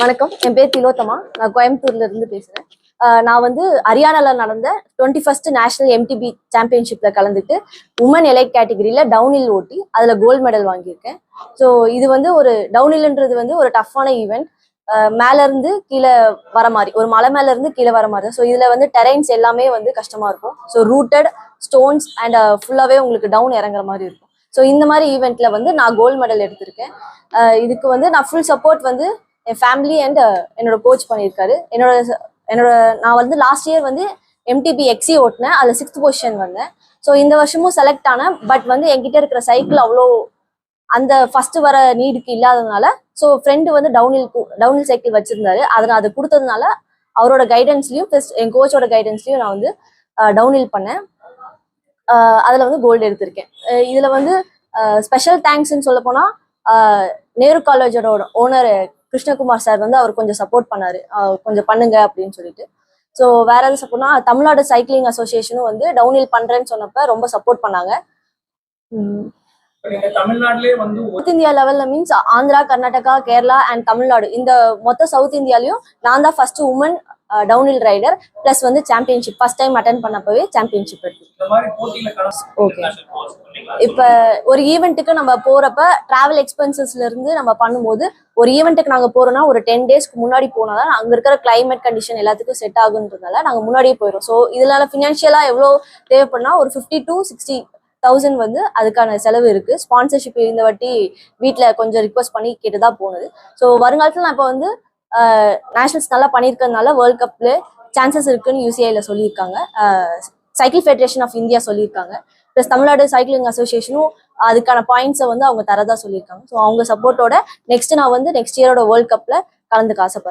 வணக்கம். என் பேர் திலோத்தமா. நான் கோயம்புத்தூர்ல இருந்து பேசுறேன். நான் வந்து ஹரியானால நடந்த twenty first national M T B சாம்பியன்ஷிப்ல கலந்துட்டு உமன் எலைட் கேட்டகரியில டவுனில் ஓட்டி அதுல கோல்டு மெடல் வாங்கியிருக்கேன். ஸோ இது வந்து ஒரு டவுனில்ன்றது வந்து ஒரு டஃப்பான ஈவெண்ட் மேல இருந்து கீழே வர மாதிரி ஒரு மலை மேல இருந்து கீழே வர மாதிரி. ஸோ இதுல வந்து டெரைன்ஸ் எல்லாமே வந்து கஷ்டமா இருக்கும். ஸோ ரூட்டட் ஸ்டோன்ஸ் அண்ட் ஃபுல்லாவே உங்களுக்கு டவுன் இறங்குற மாதிரி இருக்கும். ஸோ இந்த மாதிரி ஈவெண்ட்ல வந்து நான் கோல்டு மெடல் எடுத்திருக்கேன். இதுக்கு வந்து நான் ஃபுல் சப்போர்ட் வந்து என் ஃபேமிலி அண்ட் uh, என்னோட கோச் பண்ணியிருக்காரு. என்னோட என்னோட நான் வந்து லாஸ்ட் இயர் வந்து M T B X C ஓட்டினேன். அதில் சிக்ஸ்த் பொசிஷன் வந்தேன். ஸோ இந்த வருஷமும் செலக்ட் ஆனேன். பட் வந்து என்கிட்ட இருக்கிற சைக்கிள் அவ்வளோ அந்த ஃபர்ஸ்ட் வர நீடுக்கு இல்லாததுனால ஸோ ஃப்ரெண்டு வந்து டவுன்ஹில் டவுன்ஹில் சைக்கிள் வச்சிருந்தாரு. அதை நான் அதை கொடுத்ததுனால அவரோட கைடன்ஸ்லையும் ப்ளஸ் என் கோச்சோட கைடன்ஸ்லையும் நான் வந்து uh, டவுன்ஹில் பண்ணேன். Uh, அதில் வந்து கோல்டு எடுத்திருக்கேன். இதில் வந்து ஸ்பெஷல் தேங்க்ஸ்ன்னு சொல்ல போனால் நேரு காலேஜோட ஓனர் கிருஷ்ணகுமார் சார் வந்து அவர் கொஞ்சம் சப்போர்ட் பண்ணாரு. கொஞ்சம் பண்ணுங்க அப்படின்னு சொல்லிட்டு. ஸோ வேற எது சப்போர்ட்னா தமிழ்நாடு சைக்கிளிங் அசோசியேஷனும் வந்து டவுன்ஹில் பண்றேன்னு சொன்னப்ப ரொம்ப சப்போர்ட் பண்ணாங்க. சவுத் இந்தியா லெவல்ல மீன்ஸ் ஆந்திரா கர்நாடகா கேரளா அண்ட் தமிழ்நாடு. இந்த மொத்த சவுத் இந்தியாலயும் நான் தான் first women downhill rider plus வந்து சாம்பியன்ஷிப் ஃபர்ஸ்ட் டைம் அட்டன் பண்ணப்பவே சாம்பியன்ஷிப் எடுத்து Okay. இப்ப ஒரு ஈவெண்ட்டுக்கு நம்ம போறப்ப டிராவல் எக்ஸ்பென்சஸ்ல இருந்து நம்ம பண்ணும்போது ஒரு ஈவெண்ட்டுக்கு நாங்க போறோம்னா ஒரு டென் டேஸ்க்கு முன்னாடி போனாதான் அங்க இருக்கிற கிளைமேட் கண்டிஷன் எல்லாத்துக்கும் செட் ஆகுன்றதுனால நாங்க முன்னாடியே போயிடும் ஸோ இதனால ஃபினான்ஷியலா எவ்வளவு தேவைப்படுனா ஒரு ஃபிஃப்டி டு சிக்ஸ்டி தௌசண்ட் வந்து அதுக்கான செலவு இருக்கு. ஸ்பான்சர்ஷிப் இந்த வாட்டி வீட்டில் கொஞ்சம் ரிக்வஸ்ட் பண்ணி கேட்டுதான் போனது. ஸோ வருங்காலத்தில் நான் இப்போ வந்து நேஷனல்ஸ் நல்லா பண்ணியிருக்கிறதுனால வேர்ல்ட் கப்ல சான்சஸ் இருக்குன்னு யூசிஐல சொல்லியிருக்காங்க. சைக்கிள் ஃபெடரேஷன் ஆஃப் இந்தியா சொல்லியிருக்காங்க. ப்ளஸ் தமிழ்நாடு சைக்கிளிங் அசோசியேஷனும் அதுக்கான பாயிண்ட்ஸை வந்து அவங்க தரதா சொல்லியிருக்காங்க. ஸோ அவங்க சப்போர்ட்டோட நெக்ஸ்ட் நான் வந்து நெக்ஸ்ட் இயரோட வேர்ல்ட் கப்ல கலந்துக்க ஆசைப்படுறேன்.